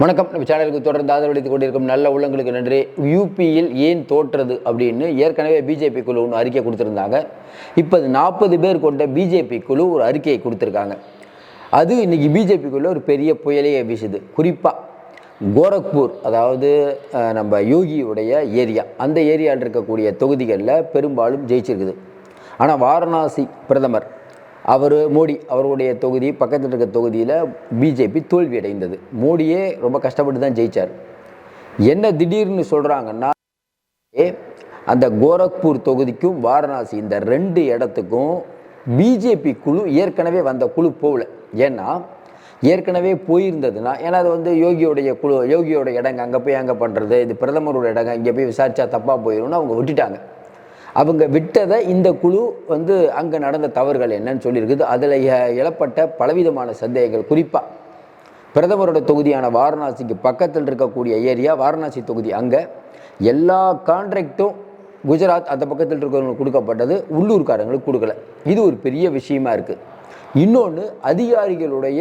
வணக்கம். நம்ம சேனலுக்கு தொடர்ந்து ஆதரவளித்துக் கொண்டிருக்கும் நல்ல உள்ளங்களுக்கு நன்றி. யூபியில் ஏன் தோற்றது அப்படின்னு ஏற்கனவே பிஜேபி குழு ஒன்று அறிக்கை கொடுத்துருந்தாங்க. இப்போ அது நாற்பது பேர் கொண்ட பிஜேபி குழு ஒரு அறிக்கையை கொடுத்துருக்காங்க. அது இன்னைக்கு பிஜேபி குழு ஒரு பெரிய புயலையே வீசுது. குறிப்பாக கோரக்பூர் அதாவது நம்ம யோகியுடைய ஏரியா. அந்த ஏரியாவில் இருக்கக்கூடிய தொகுதிகளில் பெரும்பாலும் ஜெயிச்சிருக்குது. ஆனால் வாரணாசி பிரதமர் அவர் மோடி அவருடைய தொகுதி பக்கத்தில் இருக்க தொகுதியில் பிஜேபி தோல்வி அடைந்தது. மோடியே ரொம்ப கஷ்டப்பட்டு தான் ஜெயிச்சார். என்ன திடீர்னு சொல்கிறாங்கன்னா ஏ, அந்த கோரக்பூர் தொகுதிக்கும் வாரணாசி இந்த ரெண்டு இடத்துக்கும் பிஜேபி குழு ஏற்கனவே வந்த குழு போகல. ஏன்னா ஏற்கனவே போயிருந்ததுன்னா ஏன்னா அது வந்து யோகியோடைய குழு யோகியோட இடங்க அங்கே போய் அங்கே பண்ணுறது இது பிரதமரோட இடங்க இங்கே போய் விசாரிச்சா தப்பாக போயிடும்னு அவங்க விட்டுட்டாங்க. அவங்க விட்டதை இந்த குழு வந்து அங்கே நடந்த தவறுகள் என்னன்னு சொல்லியிருக்குது. அதில் எழப்பட்ட பலவிதமான சந்தேகங்கள். குறிப்பாக பிரதமரோட தொகுதியான வாரணாசிக்கு பக்கத்தில் இருக்கக்கூடிய ஏரியா வாரணாசி தொகுதி அங்கே எல்லா கான்ட்ராக்டும் குஜராத் அந்த பக்கத்தில் இருக்கிறவங்களுக்கு கொடுக்கப்பட்டது. உள்ளூர்காரங்களுக்கு கொடுக்கல. இது ஒரு பெரிய விஷயமா இருக்குது இன்னொன்று அதிகாரிகளுடைய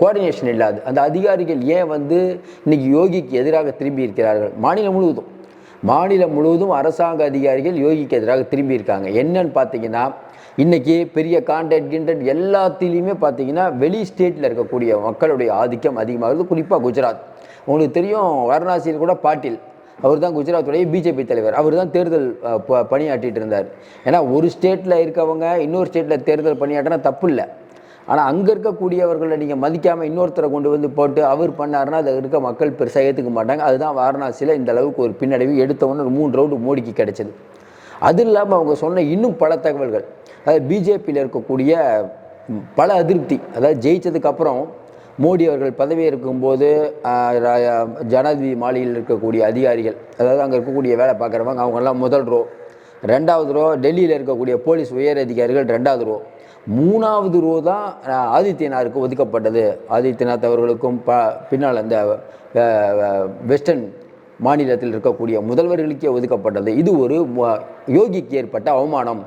கோஆர்டினேஷன் இல்லாது அந்த அதிகாரிகள் ஏன் வந்து இன்னைக்கு யோகிக்கு எதிராக திரும்பி இருக்கிறார்கள்? மாநிலம் முழுவதும். மாநிலம் முழுவதும் அரசாங்க அதிகாரிகள் யோகிக்கு எதிராக திரும்பி இருக்காங்க என்னன்னு பார்த்தீங்கன்னா இன்றைக்கி பெரிய கான்ட்ராக்ட் கின்ட்ராக்ட் எல்லாத்துலேயுமே பார்த்தீங்கன்னா வெளி ஸ்டேட்டில் இருக்கக்கூடிய மக்களுடைய ஆதிக்கம் அதிகமாகுது குறிப்பாக குஜராத். உங்களுக்கு தெரியும் வாரணாசியில் கூட பாட்டில் அவர் தான் குஜராத்துடைய பிஜேபி தலைவர். அவர் தான் தேர்தல் ப- பணியாற்றிட்டு இருந்தார். ஏன்னா ஒரு ஸ்டேட்டில் இருக்கவங்க இன்னொரு ஸ்டேட்டில் தேர்தல் பணியாற்றினா தப்பு இல்லை. ஆனால் அங்கே இருக்கக்கூடியவர்களை நீங்கள் மதிக்காமல் இன்னொருத்தரை கொண்டு வந்து போட்டு அவர் பண்ணாருன்னா அதை இருக்க மக்கள் பெருசாக ஏற்றுக்க மாட்டாங்க. அதுதான் வாரணாசியில் இந்த அளவுக்கு ஒரு பின்னடைவு எடுத்தவொன்னு ஒரு மூணு ரவுண்டு மோடிக்கு கிடைச்சது. அது இல்லாமல் அவங்க சொன்ன இன்னும் பல தகவல்கள். அதாவது பிஜேபியில் இருக்கக்கூடிய பல அதிருப்தி. அதாவது ஜெயிச்சதுக்கப்புறம் மோடி அவர்கள் பதவி இருக்கும்போது ரா- ஜனாதிபதி மாளிகையில் இருக்கக்கூடிய அதிகாரிகள் அதாவது அங்கே இருக்கக்கூடிய வேலை பார்க்குறவங்க அவங்கெல்லாம் முதல் ரோ ரெண்டாவது ரோ டெல்லியில் இருக்கக்கூடிய போலீஸ் உயர் அதிகாரிகள் ரெண்டாவது ரோ மூணாவது ரோ தான் ஆதித்யநாருக்கு ஒதுக்கப்பட்டது. ஆதித்யநாத் அவர்களுக்கும் ப பின்னால் அந்த வெஸ்டர்ன் மாநிலத்தில் இருக்கக்கூடிய முதல்வர்களுக்கே ஒதுக்கப்பட்டது. இது ஒரு யோகிக்கு ஏற்பட்ட அவமானம்.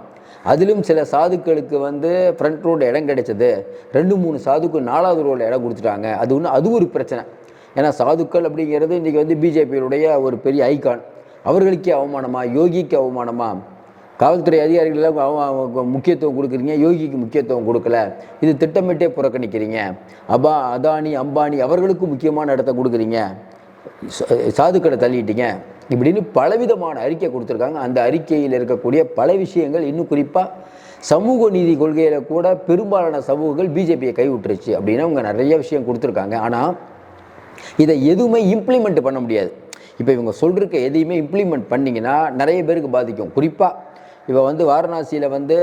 அதிலும் சில சாதுக்களுக்கு வந்து ஃப்ரண்ட் ரோடு இடம் கிடைச்சது. ரெண்டு மூணு சாதுக்கு நாலாவது ரோடு இடம் கொடுத்துட்டாங்க. அது ஒன்று அது ஒரு பிரச்சனை. ஏன்னா சாதுக்கள் அப்படிங்கிறது இன்றைக்கி வந்து பிஜேபியினுடைய ஒரு பெரிய ஐகான் அவர்களுக்கே அவமானமா யோகிக்கு அவமானமா? காவல்துறை அதிகாரிகள் முக்கியத்துவம் கொடுக்குறீங்க யோகிக்கு முக்கியத்துவம் கொடுக்கல. இது திட்டமிட்டே புறக்கணிக்கிறீங்க. அபா அதானி அம்பானி அவர்களுக்கும் முக்கியமான இடத்த கொடுக்குறீங்க. சாதுக்கடை தள்ளிட்டீங்க. இப்படின்னு பலவிதமான அறிக்கை கொடுத்துருக்காங்க. அந்த அறிக்கையில் இருக்கக்கூடிய பல விஷயங்கள் இன்னும் குறிப்பாக சமூக நீதி கொள்கையில் கூட பெரும்பாலான சமூகங்கள் பிஜேபியை கைவிட்டுருச்சு அப்படின்னு அவங்க நிறைய விஷயம் கொடுத்துருக்காங்க. ஆனால் இதை எதுவுமே இம்ப்ளிமெண்ட் பண்ண முடியாது. இப்போ இவங்க சொல்கிறக்க எதையுமே இம்ப்ளிமெண்ட் பண்ணிங்கன்னா நிறைய பேருக்கு பாதிக்கும். குறிப்பாக இப்போ வந்து வாரணாசியில் வந்து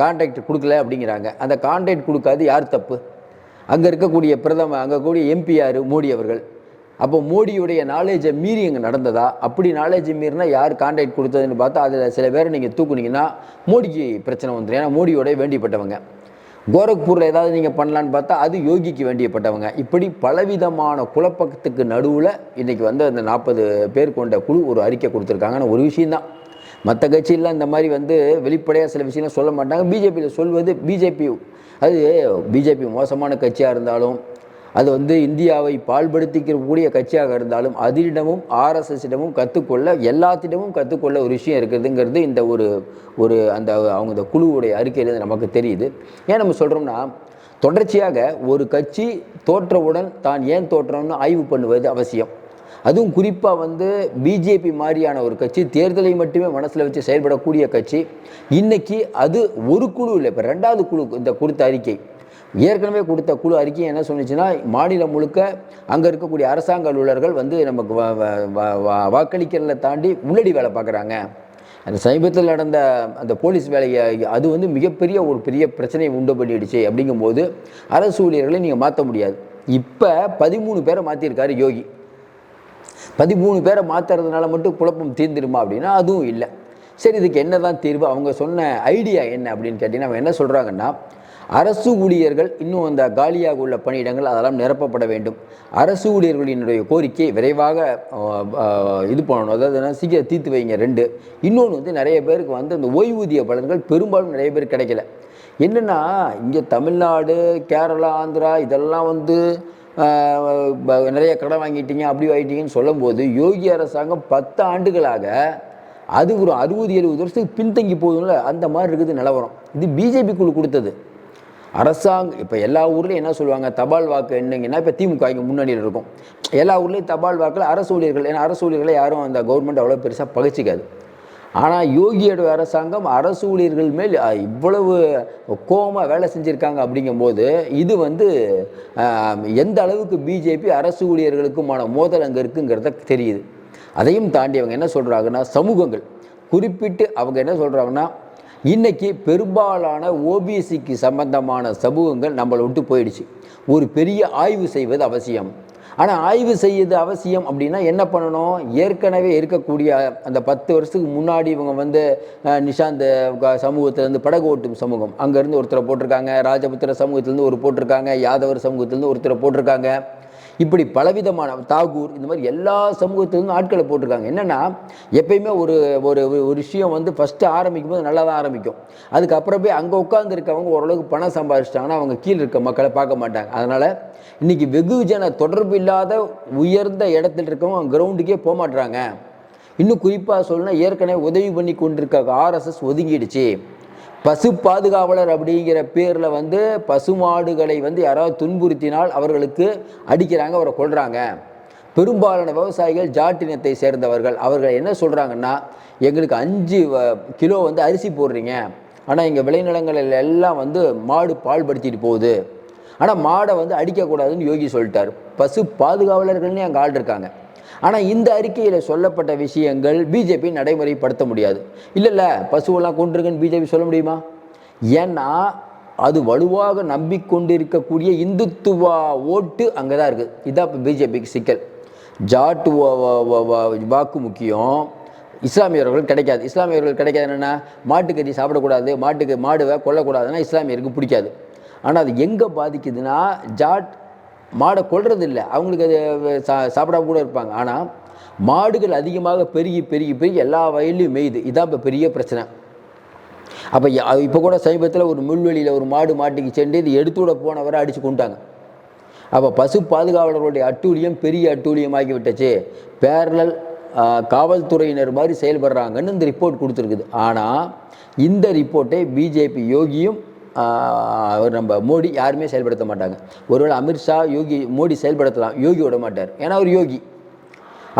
கான்ட்ராக்ட் கொடுக்கல அப்படிங்கிறாங்க. அந்த கான்ட்ராக்ட் கொடுக்காது யார் தப்பு? அங்கே இருக்கக்கூடிய பிரதம அங்கே கூடிய எம்பி யார்? மோடி அவர்கள். அப்போ மோடியுடைய நாலேஜை மீறி இங்கே நடந்ததா? அப்படி நாலேஜ் மீறினா யார் கான்ட்ராக்ட் கொடுத்ததுன்னு பார்த்தா அதில் சில பேரை நீங்கள் தூக்குனீங்கன்னா மோடிக்கு பிரச்சனை வந்துடும் ஏன்னா மோடியோடைய வேண்டியப்பட்டவங்க கோரக்பூரில் ஏதாவது நீங்கள் பண்ணலான்னு பார்த்தா அது யோகிக்கு வேண்டியப்பட்டவங்க. இப்படி பலவிதமான குழப்பத்துக்கு நடுவில் இன்றைக்கி வந்து அந்த நாற்பது பேர் கொண்ட குழு ஒரு அறிக்கை கொடுத்துருக்காங்கன்னு ஒரு விஷயந்தான் மற்ற கட்சியிலாம் இந்த மாதிரி வந்து வெளிப்படையாக சில விஷயம்லாம் சொல்ல மாட்டாங்க. பிஜேபியில் சொல்வது பிஜேபி அது பிஜேபி மோசமான கட்சியாக இருந்தாலும் அது வந்து இந்தியாவை பால்படுத்திக்கக்கூடிய கட்சியாக இருந்தாலும் அதிடமும் ஆர்எஸ்எஸிடமும் கற்றுக்கொள்ள எல்லாத்திடமும் கற்றுக்கொள்ள ஒரு விஷயம் இருக்குதுங்கிறது இந்த ஒரு ஒரு அந்த அவங்க இந்த குழுவுடைய அறிக்கையிலேருந்து நமக்கு தெரியுது. ஏன் நம்ம சொல்கிறோம்னா தொடர்ச்சியாக ஒரு கட்சி தோற்றவுடன் தான் ஏன் தோற்றோம்னு ஆய்வு பண்ணுவது அவசியம். அதுவும் குறிப்பாக வந்து பிஜேபி மாதிரியான ஒரு கட்சி தேர்தலை மட்டுமே மனசில் வச்சு செயல்படக்கூடிய கட்சி. இன்னைக்கு அது ஒரு குழு இல்லை. இப்போ ரெண்டாவது குழு இந்த கொடுத்த அறிக்கை. ஏற்கனவே கொடுத்த குழு அறிக்கை என்ன சொன்னுச்சுன்னா மாநிலம் முழுக்க அங்கே இருக்கக்கூடிய அரசாங்க அலுவலர்கள் வந்து நமக்கு வா- வாக்களிக்கிறத தாண்டி உள்ளடி வேலை பார்க்குறாங்க. அந்த சமீபத்தில் நடந்த அந்த போலீஸ் வேலையை அது வந்து மிகப்பெரிய ஒரு பெரிய பிரச்சனையை உண்டு பண்ணிடுச்சு. அப்படிங்கும்போது அரசு ஊழியர்களை நீங்கள் மாற்ற முடியாது. இப்போ பதிமூணு பேரை மாற்றிருக்காரு யோகி. பதிமூணு பேரை மாற்றுறதுனால மட்டும் குழப்பம் தீர்ந்துருமா அப்படின்னா அதுவும் இல்லை. சரி இதுக்கு என்ன தான் தீர்வு? அவங்க சொன்ன ஐடியா என்ன அப்படின்னு கேட்டிங்கன்னா அவங்க என்ன சொல்கிறாங்கன்னா அரசு ஊழியர்கள் இன்னும் அந்த காலியாக உள்ள பணியிடங்கள் அதெல்லாம் நிரப்பப்பட வேண்டும். அரசு ஊழியர்களினுடைய கோரிக்கை விரைவாக இது பண்ணணும். அதாவது சீக்கிரம் தீர்த்து வைங்க ரெண்டு. இன்னொன்று வந்து நிறைய பேருக்கு வந்து அந்த ஓய்வூதிய பலன்கள் பெரும்பாலும் நிறைய பேர் கிடைக்கல. என்னென்னா இங்கே தமிழ்நாடு கேரளா ஆந்திரா இதெல்லாம் வந்து நிறைய கடன் வாங்கிட்டீங்க அப்படி வாங்கிட்டீங்கன்னு சொல்லும்போது யோகி அரசாங்கம் பத்து ஆண்டுகளாக அது ஒரு அறுபது எழுபது வருஷத்துக்கு பின்தங்கி போகுதுல்ல அந்த மாதிரி இருக்குது நிலவரம். இது பிஜேபி குழு கொடுத்தது. அரசாங்கம் இப்போ எல்லா ஊர்லேயும் என்ன சொல்லுவாங்க? தபால் வாக்கு என்னங்கன்னா இப்போ திமுக இங்கே முன்னாடியில் இருக்கும். எல்லா ஊர்லேயும் தபால் வாக்கில் அரசு ஊழியர்கள் ஏன்னா அரசு ஊழியர்களை யாரும் அந்த கவர்மெண்ட் அவ்வளோ பெருசாக பகிச்சிக்காது. ஆனால் யோகியோட அரசாங்கம் அரசு ஊழியர்கள் மேல் இவ்வளவு கோபமாக வேலை செஞ்சுருக்காங்க அப்படிங்கும்போது இது வந்து எந்த அளவுக்கு பிஜேபி அரசு ஊழியர்களுக்குமான மோதல் அங்கே இருக்குங்கிறத தெரியுது. அதையும் தாண்டி அவங்க என்ன சொல்கிறாங்கன்னா சமூகங்கள். குறிப்பிட்டு அவங்க என்ன சொல்கிறாங்கன்னா இன்றைக்கி பெரும்பாலான ஓபிசிக்கு சம்பந்தமான சமூகங்கள் நம்மளை விட்டு போயிடுச்சு. ஒரு பெரிய ஆய்வு செய்வது அவசியம். ஆனால் ஆய்வு செய்யறது அவசியம் அப்படின்னா என்ன பண்ணணும்? ஏற்கனவே இருக்கக்கூடிய அந்த பத்து வருஷத்துக்கு முன்னாடி இவங்க வந்து நிஷாந்த நிஷாந்த் சமூகத்திலேருந்து படகு ஓட்டும் சமூகம். அங்கேருந்து ஒருத்தரை போட்டிருக்காங்க. ராஜபுத்திர சமூகத்திலேருந்து ஒரு போட்டிருக்காங்க. யாதவர் சமூகத்திலேருந்து ஒருத்தரை போட்டிருக்காங்க. இப்படி பலவிதமான தாகூர் இந்த மாதிரி எல்லா சமூகத்திலிருந்து ஆட்களை போட்டிருக்காங்க. என்னென்னா எப்பயுமே ஒரு ஒரு ஒரு- ஒரு விஷயம் வந்து ஃபஸ்ட்டு ஆரம்பிக்கும் போது நல்லா தான் ஆரம்பிக்கும். அதுக்கப்புறம் போய் அங்கே உட்காந்துருக்கவங்க ஓரளவுக்கு பணம் சம்பாதிச்சிட்டாங்கன்னா அவங்க கீழே இருக்க மக்களை பார்க்க மாட்டாங்க. அதனால் இன்னைக்கு வெகுஜன தொடர்பு இல்லாத உயர்ந்த இடத்துல இருக்கவங்க கிரவுண்டுக்கே போக மாட்டுறாங்க இன்னும் குறிப்பாக சொல்லணும்னா ஏற்கனவே உதவி பண்ணி கொண்டிருக்க ஆர்எஸ்எஸ் ஒதுங்கிடுச்சு. பசு பாதுகாவலர் அப்படிங்கிற பேரில் வந்து பசுமாடுகளை வந்து யாராவது துன்புறுத்தினால் அவர்களுக்கு அடிக்கிறாங்க அவரை கொள்கிறாங்க பெரும்பாலான விவசாயிகள் ஜாட்டினத்தை சேர்ந்தவர்கள். அவர்கள் என்ன சொல்கிறாங்கன்னா எங்களுக்கு அஞ்சு வ- கிலோ வந்து அரிசி போடுறீங்க. ஆனால் இங்கே விளைநிலங்களில் எல்லாம் வந்து மாடு பால்படுத்திட்டு போகுது. ஆனால் மாடை வந்து அடிக்கக்கூடாதுன்னு யோகி சொல்லிட்டார். பசு பாதுகாவலர்கள்னே அங்கே ஆள் இருக்காங்க. ஆனால் இந்த அறிக்கையில் சொல்லப்பட்ட விஷயங்கள் பிஜேபி நடைமுறைப்படுத்த முடியாது. இல்லை இல்லை பசுவெல்லாம் கொண்டிருக்குன்னு பிஜேபி சொல்ல முடியுமா? ஏன்னா அது வலுவாக நம்பிக்கொண்டிருக்கக்கூடிய இந்துத்துவா ஓட்டு அங்கே தான் இருக்குது இதான் இப்போ பிஜேபிக்கு சிக்கல். ஜாட்டு வா- வாக்கு முக்கியம். இஸ்லாமியர்கள் கிடைக்காது. இஸ்லாமியர்கள் கிடைக்காது என்னென்னா மாட்டுக்கறி சாப்பிடக்கூடாது மாட்டுக்கு மாடுவை கொல்லக்கூடாதுன்னா இஸ்லாமியருக்கு பிடிக்காது. ஆனால் அது எங்கே பாதிக்குதுன்னா ஜாட் மாடை கொல்றது இல்லை அவங்களுக்கு அது சா சாப்பிடாம கூட இருப்பாங்க. ஆனால் மாடுகள் அதிகமாக பெருகி பெருகி பெருகி எல்லா வயல்லையும் மேயுது. இதான் இப்போ பெரிய பிரச்சனை. அப்போ இப்போ கூட சமீபத்தில் ஒரு முள்வெளியில் ஒரு மாடு மாட்டிக்கு சென்று இது எடுத்துவிட போனவரை அடித்து கொண்டாங்க அப்போ பசு பாதுகாவலர்களுடைய அட்டூழியம் பெரிய அட்டூழியமாகி விட்டுச்சு பேரலல் காவல்துறையினர் மாதிரி செயல்படுறாங்கன்னு இந்த ரிப்போர்ட் கொடுத்துருக்குது. ஆனால் இந்த ரிப்போர்ட்டை பிஜேபி யோகியும் அவர் நம்ம மோடி யாருமே செயல்படுத்த மாட்டாங்க. ஒருவேளை அமித்ஷா யோகி மோடி செயல்படுத்தலாம். யோகி விட மாட்டார். ஏன்னா அவர் யோகி.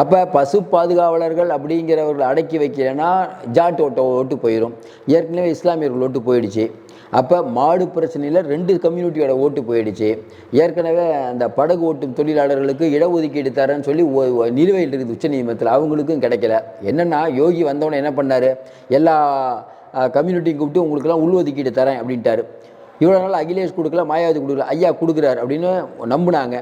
அப்போ பசு பாதுகாவலர்கள் அப்படிங்கிறவர்களை அடக்கி வைக்கலைன்னா ஜாட் ஓட்ட ஓட்டு போயிடும் ஏற்கனவே இஸ்லாமியர்கள் ஓட்டு போயிடுச்சு. அப்போ மாடு பிரச்சனையில் ரெண்டு கம்யூனிட்டியோட ஓட்டு போயிடுச்சு. ஏற்கனவே அந்த படகு ஓட்டும் தொழிலாளர்களுக்கு இடஒதுக்கீடு தரேன்னு சொல்லி நிலுவையில் இருக்குது உச்சநீதிமன்றத்தில். அவங்களுக்கும் கிடைக்கல. என்னென்னா யோகி வந்தவொடனே என்ன பண்ணார்? எல்லா கம்யூனிட்டியும் கூப்பிட்டு உங்களுக்கெல்லாம் உள்ஒதுக்கீடு தரேன் அப்படின்ட்டாரு. இவ்வளோ நாள் அகிலேஷ் கொடுக்கல மாயாவதி கொடுக்கல ஐயா கொடுக்குறாரு அப்படின்னு நம்பினாங்க.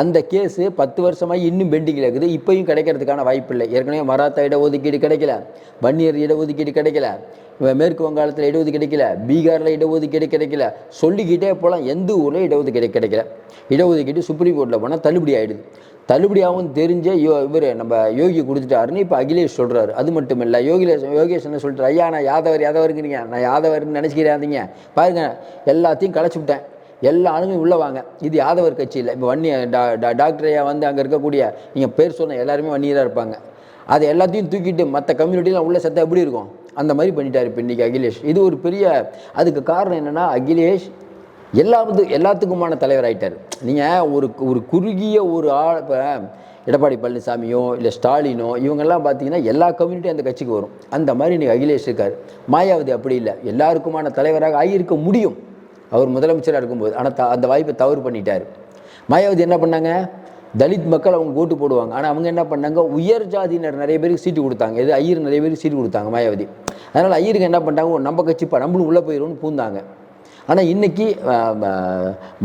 அந்த கேஸு பத்து வருஷமாக இன்னும் பெண்டிங்கில் இருக்குது. இப்போயும் கிடைக்கிறதுக்கான வாய்ப்பு இல்லை ஏற்கனவே மராத்தா இடஒதுக்கீடு கிடைக்கல. வன்னியர் இடஒதுக்கீடு கிடைக்கல. மேற்கு வங்காளத்தில் இடஒதுக்கீடு கிடைக்கல பீகாரில் இடஒதுக்கீடு கிடைக்கல. சொல்லிக்கிட்டே போகலாம் எந்த ஊரில் இடஒதுக்கீடு கிடைக்கல. இடஒதுக்கீடு சுப்ரீம் கோர்ட்டில் போனால் தள்ளுபடி ஆகிடுது தள்ளுபடியாகவும் தெரிஞ்ச யோ இவர் நம்ம யோகி கொடுத்துட்டாருன்னு இப்போ அகிலேஷ் சொல்கிறாரு அது மட்டும் இல்லை யோகிலேஷ் யோகேஷ் என்ன சொல்லிட்டு ஐயா நான் யாதவர் யாதவருங்கிறீங்க. நான் யாதவர்னு நினச்சிக்கிறாதீங்க பாருங்க எல்லாத்தையும் களைச்சி விட்டேன். எல்லா ஆளுமே உள்ளே வாங்க. இது யாதவர் கட்சி இல்லை. இப்போ வன்னிய டா டா- டாக்டர் ஐயா வந்து அங்கே இருக்கக்கூடிய நீங்கள் பேர் சொன்ன எல்லாருமே வன்னியராக இருப்பாங்க. அதை எல்லாத்தையும் தூக்கிட்டு மற்ற கம்யூனிட்டிலாம் உள்ள சத்தம் எப்படி இருக்கும்? அந்த மாதிரி பண்ணிட்டார் இப்போ இன்றைக்கி அகிலேஷ். இது ஒரு பெரிய அதுக்கு காரணம் என்னென்னா அகிலேஷ் எல்லாவது எல்லாத்துக்குமான தலைவர் ஆகிட்டார் நீங்கள் ஒரு ஒரு குறுகிய ஒரு ஆள் இப்போ எடப்பாடி பழனிசாமியோ இல்லை ஸ்டாலினோ இவங்கெல்லாம் பார்த்தீங்கன்னா எல்லா கம்யூனிட்டியும் அந்த கட்சிக்கு வரும். அந்த மாதிரி இன்றைக்கி அகிலேஷ் இருக்கார். மாயாவதி அப்படி இல்லை. எல்லாருக்குமான தலைவராக ஆகியிருக்க முடியும். அவர் முதலமைச்சராக இருக்கும்போது. ஆனால் த அந்த வாய்ப்பை தவறு பண்ணிட்டார். மாயாவதி என்ன பண்ணாங்க? தலித் மக்கள் அவங்க ஓட்டு போடுவாங்க. ஆனால் அவங்க என்ன பண்ணாங்க? உயர் ஜாதியினர் நிறைய பேருக்கு சீட்டு கொடுத்தாங்க. எது ஐயர் நிறைய பேருக்கு சீட்டு கொடுத்தாங்க மாயாவதி. அதனால் ஐயருக்கு என்ன பண்ணிட்டாங்க ஒரு நம்ம கட்சிப்பா நம்மளும் உள்ளே போயிடும்னு பூந்தாங்க. ஆனால் இன்னைக்கு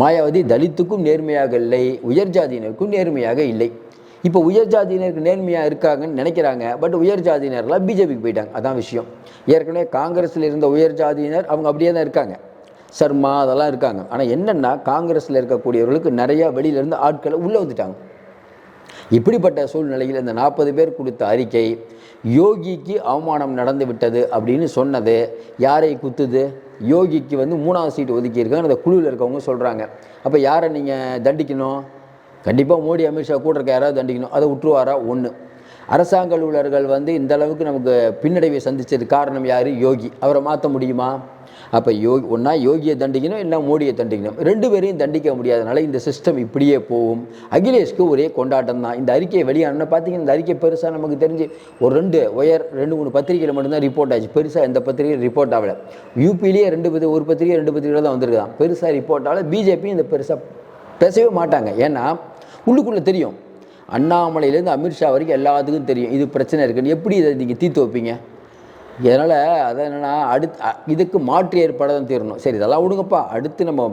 மாயாவதி தலித்துக்கும் நேர்மையாக இல்லை உயர் ஜாதியினருக்கும் நேர்மையாக இல்லை. இப்போ உயர் ஜாதியினருக்கு நேர்மையாக இருக்காங்கன்னு நினைக்கிறாங்க பட் உயர் ஜாதியினர்லாம் பிஜேபிக்கு போயிட்டாங்க. அதான் விஷயம். ஏற்கனவே காங்கிரஸில் இருந்த உயர் ஜாதியினர் அவங்க அப்படியே தான் இருக்காங்க. சர்மா அதெல்லாம் இருக்காங்க. ஆனால் என்னென்னா காங்கிரஸில் இருக்கக்கூடியவர்களுக்கு நிறையா வெளியிலேருந்து ஆட்களை உள்ளே வந்துட்டாங்க. இப்படிப்பட்ட சூழ்நிலையில் இந்த நாற்பது பேர் கொடுத்த அறிக்கை யோகிக்கு அவமானம் நடந்து விட்டது அப்படின்னு சொன்னது யாரை குத்துது? யோகிக்கு வந்து மூணாவது சீட்டு ஒதுக்கியிருக்காங்க அந்த குழுவில் இருக்கவங்க சொல்கிறாங்க அப்போ யாரை நீங்கள் தண்டிக்கணும்? கண்டிப்பாக மோடி அமித்ஷா கூட இருக்க யாராவது தண்டிக்கணும். அதை விட்டுருவாரா? ஒன்று அரசாங்க அலுவலர்கள் வந்து இந்த அளவுக்கு நமக்கு பின்னடைவை சந்தித்தது காரணம் யார்? யோகி. அவரை மாற்ற முடியுமா? அப்போ யோகி ஒன்றா யோகியை தண்டிக்கணும் இல்லை மோடியை தண்டிக்கணும்? ரெண்டு பேரையும் தண்டிக்க முடியாதனால இந்த சிஸ்டம் இப்படியே போகும். அகிலேஷ்க்கு ஒரே கொண்டாட்டம் தான் இந்த அறிக்கையை வெளியான பார்த்தீங்கன்னா இந்த அறிக்கை பெருசாக நமக்கு தெரிஞ்சு ஒரு ரெண்டு ஒயர் ரெண்டு மூணு பத்திரிகையில் மட்டும்தான் ரிப்போர்ட் ஆச்சு. பெருசாக எந்த பத்திரிகையும் ரிப்போர்ட் ஆகலை. யூபிலேயே ரெண்டு பத்தி ஒரு பத்திரிகை ரெண்டு பத்திரிகையில் தான் வந்திருக்கான் பெருசாக ரிப்போர்ட் ஆகலை. பிஜேபி இந்த பெருசாக பேசவே மாட்டாங்க. ஏன்னா உள்ளுக்குள்ளே தெரியும். அண்ணாமலையிலேருந்து அமித்ஷா வரைக்கும் எல்லாத்துக்கும் தெரியும். இது பிரச்சனை இருக்குன்னு. எப்படி இதை நீங்கள் தீர்த்து வைப்பீங்க இதனால் அதை என்னென்னா அடுத்து இதுக்கு மாற்று ஏற்பாடு தான் தீரணும். சரி இதெல்லாம் விடுங்கப்பா. அடுத்து நம்ம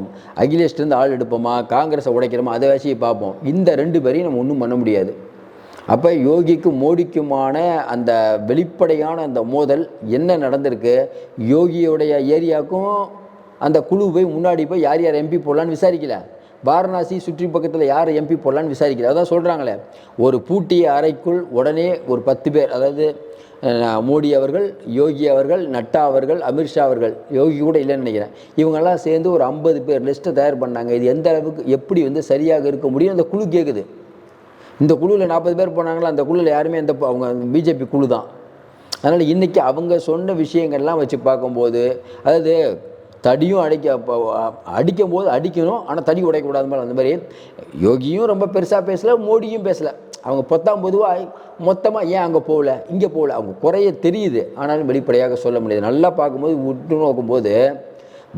அகிலேஷ்லேருந்து ஆள் எடுப்போமா? காங்கிரஸை உடைக்கிறோமா? அதை வச்சு பார்ப்போம். இந்த ரெண்டு பேரையும் நம்ம ஒன்றும் பண்ண முடியாது. அப்போ யோகிக்கும் மோடிக்குமான அந்த வெளிப்படையான அந்த மோதல் என்ன நடந்திருக்கு? யோகியோடைய ஏரியாவுக்கும் அந்த குழு போய் முன்னாடி போய் யார் யார் எம்பி போடலான்னு விசாரிக்கல? வாரணாசி சுற்றி பக்கத்தில் யார் எம்பி போடலான்னு விசாரிக்கல. அதான் சொல்கிறாங்களே ஒரு பூட்டிய அறைக்குள் உடனே ஒரு பத்து பேர் அதாவது மோடி அவர்கள் யோகி அவர்கள் நட்டா அவர்கள் அமித்ஷா அவர்கள் யோகி கூட இல்லைன்னு நினைக்கிறேன். இவங்கெல்லாம் சேர்ந்து ஒரு ஐம்பது பேர் லிஸ்ட்டை தயார் பண்ணாங்க. இது எந்த அளவுக்கு எப்படி வந்து சரியாக இருக்க முடியும்? அந்த குழு கேட்குது இந்த குழுவில் நாற்பது பேர் போனாங்களா? அந்த குழுவில் யாருமே இந்த அவங்க பிஜேபி குழு தான் அதனால் இன்றைக்கி அவங்க சொன்ன விஷயங்கள்லாம் வச்சு பார்க்கும்போது அதாவது தடியும் அடிக்க அடிக்கும் போது அடிக்கணும் ஆனால் தடி உடைக்கக்கூடாது மாதிரி அந்த மாதிரி யோகியும் ரொம்ப பெருசாக பேசலை மோடியும் பேசலை. அவங்க பொத்தாம் பொதுவாக மொத்தமாக ஏன் அங்கே போகல இங்கே போகல? அவங்க குறைய தெரியுது. ஆனாலும் வெளிப்படையாக சொல்ல முடியாது. நல்லா பார்க்கும்போது உற்று நோக்கும்போது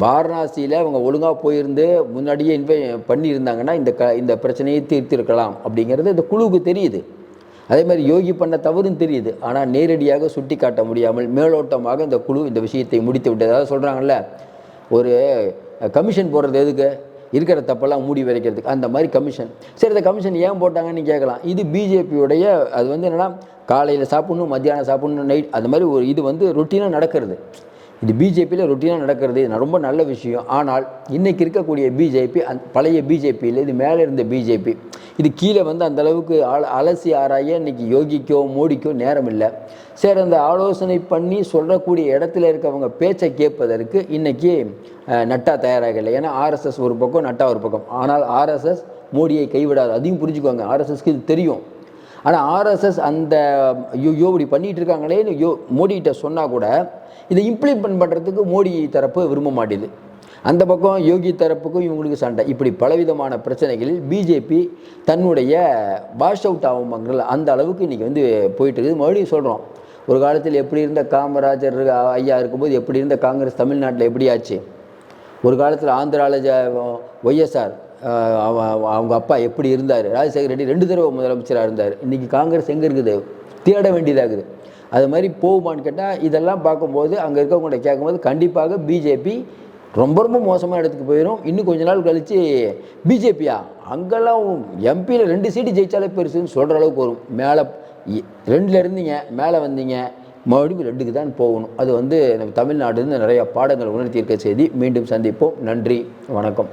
வாரணாசியில் அவங்க ஒழுங்காக போயிருந்து முன்னாடியே இன்வை பண்ணியிருந்தாங்கன்னா இந்த க இந்த பிரச்சனையை தீர்த்திருக்கலாம் அப்படிங்கிறது இந்த குழுவுக்கு தெரியுது. அதே மாதிரி யோகி பண்ண தவறும் தெரியுது. ஆனால் நேரடியாக சுட்டி காட்ட முடியாமல் மேலோட்டமாக இந்த குழு இந்த விஷயத்தை முடித்து விட்டதாக சொல்கிறாங்கல்ல ஒரு கமிஷன் போடுறது எதுக்கு? இருக்கிற தப்பெல்லாம் மூடி வரைக்கிறதுக்கு அந்த மாதிரி கமிஷன் சரி இந்த கமிஷன் ஏன் போட்டாங்கன்னு கேட்கலாம். இது பிஜேபியுடைய அது வந்து என்னென்னா காலையில் சாப்பிட்ணும் மத்தியானம் சாப்பிட்ணும் நைட் அந்த மாதிரி ஒரு இது வந்து ரொட்டீனாக நடக்கிறது. இது பிஜேபியில் ரொட்டீனாக நடக்கிறது. இது ரொம்ப நல்ல விஷயம். ஆனால் இன்றைக்கி இருக்கக்கூடிய பிஜேபி அந் பழைய பிஜேபியில் இது மேலே இருந்த பிஜேபி இது கீழே வந்து அந்த அளவுக்கு அல அலசி ஆராய இன்னைக்கு யோகிக்கோ மோடிக்கோ நேரம் இல்லை சரி அந்த ஆலோசனை பண்ணி சொல்லக்கூடிய இடத்துல இருக்கவங்க பேச்சை கேட்பதற்கு இன்றைக்கி நட்டா தயாராக இல்லை. ஏன்னா ஆர்எஸ்எஸ் ஒரு பக்கம் நட்டா ஒரு பக்கம். ஆனால் ஆர்எஸ்எஸ் மோடியை கைவிடாது. அதையும் புரிஞ்சுக்கோங்க. ஆர்எஸ்எஸ்க்கு இது தெரியும். ஆனால் ஆர்எஸ்எஸ் அந்த ஐயோ யோ இப்படி பண்ணிட்டு இருக்காங்களேன்னு யோ மோடிகிட்ட சொன்னால் கூட இதை இம்ப்ளிமெண்ட் பண்ணுறதுக்கு மோடி தரப்பு விரும்ப மாட்டேது. அந்த பக்கம் யோகி தரப்புக்கும் இவங்களுக்கு சண்டை. இப்படி பலவிதமான பிரச்சனைகளில் பிஜேபி தன்னுடைய வாஷ் அவுட் ஆகுமாங்கல அந்த அளவுக்கு இன்றைக்கி வந்து போயிட்டு இருக்குது. மறுபடியும் சொல்கிறோம் ஒரு காலத்தில் எப்படி இருந்த காமராஜர் ஐயா இருக்கும்போது எப்படி இருந்த காங்கிரஸ் தமிழ்நாட்டில் எப்படி ஆச்சு? ஒரு காலத்தில் ஆந்திராவில் ஒய்எஸ்ஆர் அவங்க அப்பா எப்படி இருந்தார்? ராஜசேகர் ரெட்டி ரெண்டு தடவை முதலமைச்சராக இருந்தார். இன்றைக்கி காங்கிரஸ் எங்கே இருக்குது? தேட வேண்டியதாகுது அது மாதிரி போகுமான்னு கேட்டால் இதெல்லாம் பார்க்கும்போது அங்கே இருக்கவங்கள்ட்ட கேட்கும்போது கண்டிப்பாக பிஜேபி ரொம்ப ரொம்ப மோசமான இடத்துக்கு போயிடும் இன்னும் கொஞ்ச நாள் கழித்து பிஜேபியா? அங்கெல்லாம் எம்பியில் ரெண்டு சீட்டு ஜெயித்தாலே பெருசுன்னு சொல்கிற அளவுக்கு வரும். மேலே ரெண்டில் இருந்தீங்க மேலே வந்தீங்க மறுபடியும் ரெண்டுக்கு தான் போகணும். அது வந்து நம்ம தமிழ்நாடுன்னு நிறையா பாடங்கள் உணர்த்தியிருக்க செய்தி. மீண்டும் சந்திப்போம். நன்றி வணக்கம்.